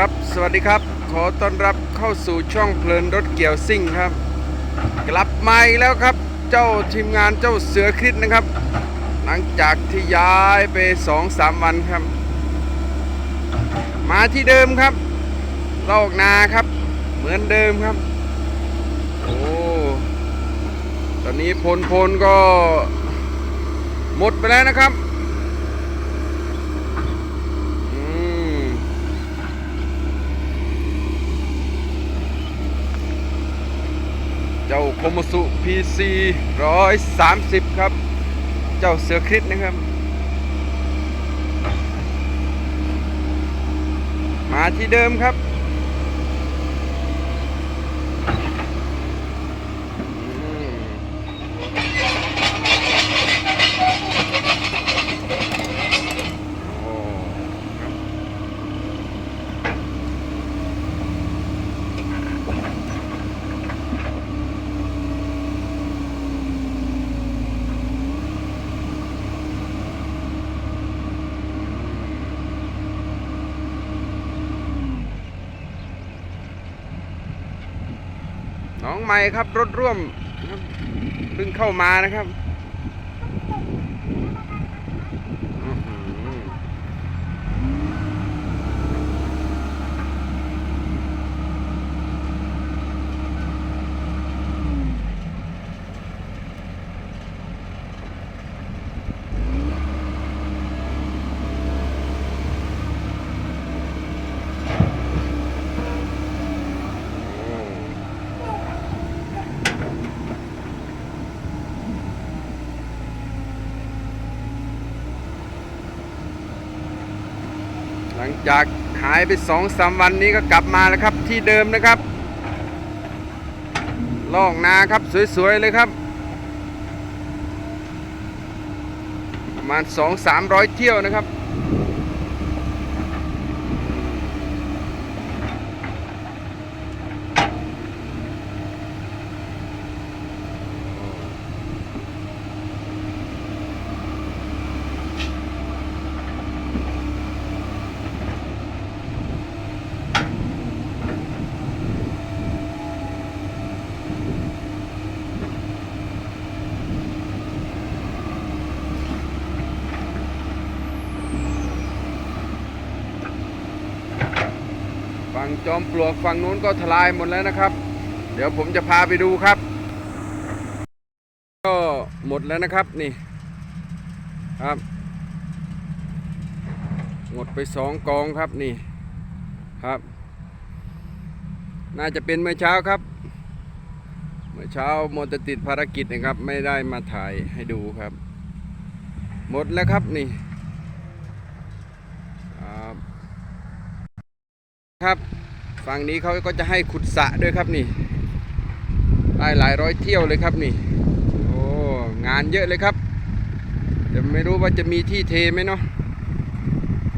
ครับ สวัสดีครับ ขอต้อนรับเข้าสู่ช่องเพลินรถเกี่ยวซิ่งครับ กลับมาอีกแล้วครับ เจ้าทีมงานเจ้าเสือคริสนะครับ หลังจากที่ย้ายไปสองสามวันครับ มาที่เดิมครับลอกนาครับ เหมือนเดิมครับ โอ้ ตอนนี้พลพลก็หมดไปแล้วนะครับ อืม เจ้าโคโมสุ PC 130 ครับ เจ้าเสือคริสนะครับ มาที่เดิมครับ องใหม่ครับรถร่วมเพิ่งเข้ามานะครับอื้อหือโอ้ห ลังจากหายไปสองสามวันนี้ก็กลับมาแล้วครับที่เดิมนะครับล่องนาครับสวยๆเลยครับ ประมาณสองสามร้อยเที่ยวนะครับ จอมปลวกฝั่งนู้นก็ทลายหมดแล้วนะครับ เดี๋ยวผมจะพาไปดูครับ ก็หมดแล้วนะครับนี่ครับ หมดไปสองกองครับนี่ครับ น่าจะเป็นเมื่อเช้าครับ เมื่อเช้าหมดต่ติดภารกิจนะครับ ไม่ได้มาถ่ายให้ดูครับ หมดแล้วครับนี่ครับ ฝั่งนี้เขาก็จะให้ขุดสะด้วยครับนี่ได้หลายร้อยเที่ยวเลยครับนี่โอ้งานเยอะเลยครับแต่ไม่รู้ว่าจะมีที่เทไหมเนาะ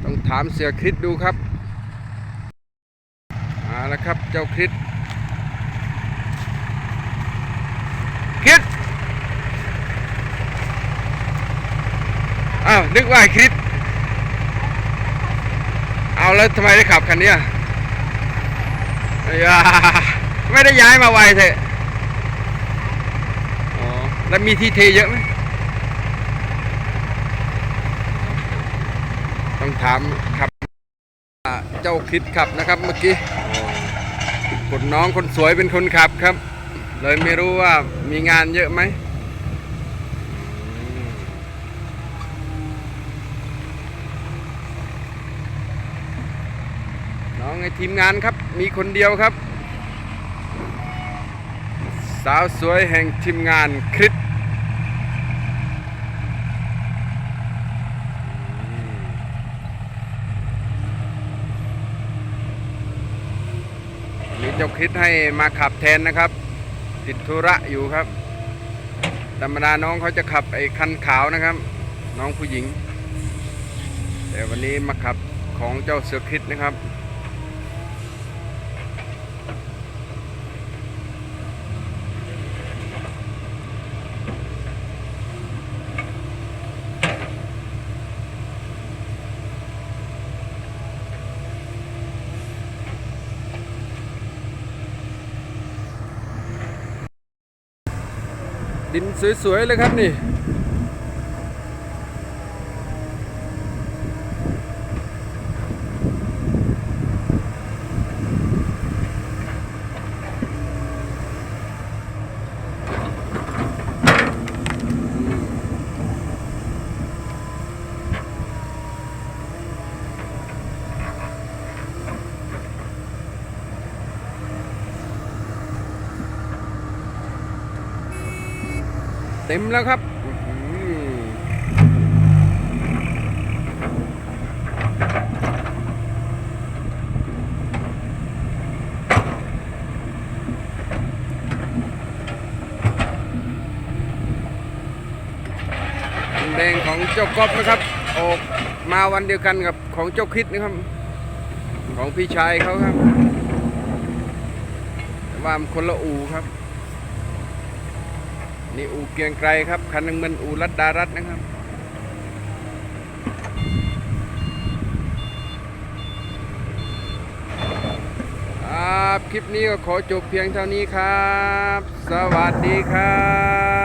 ต้องถามเสือคริสดูครับมาแล้วครับเจ้าคริสคริสอ้าวนึกว่าคริสเอาแล้วทำไมได้ขับคันนี้ ไม่ได้ย้ายมาไวเถอะอ๋อแล้วมีที่เทเยอะไหมต้องถามครับเจ้าคิดขับนะครับเมื่อกี้คนน้องคนสวยเป็นคนขับครับ เลยไม่รู้ว่ามีงานเยอะไหมอืมน้ องในทีมงานครับ มีคนเดียวครับ สาวสวยแห่งทีมงานคริสวันนี้เจ้าคริสให้มาขับแทนนะครับ ติดธุระอยู่ครับ ธรรมดาน้องเขาจะขับไอ้คันขาวนะครับ น้องผู้หญิง แต่วันนี้มาขับของเจ้าเสือคริสนะครับ ดินสวยๆเลยครับนี่ เต็มแล้วครับแดงของเจ้าก๊อฟนะครับ ออกมาวันเดียวกันกับของเจ้าคิดนะครับ ของพี่ชายเขาครับ แต่ว่ามันคนละอูครับ นี่อูเกียงไกรครับ คันนึงมันอูรัดดารัตนะครับ ครับ คลิปนี้ก็ขอจบเพียงเท่านี้ครับ สวัสดีครับ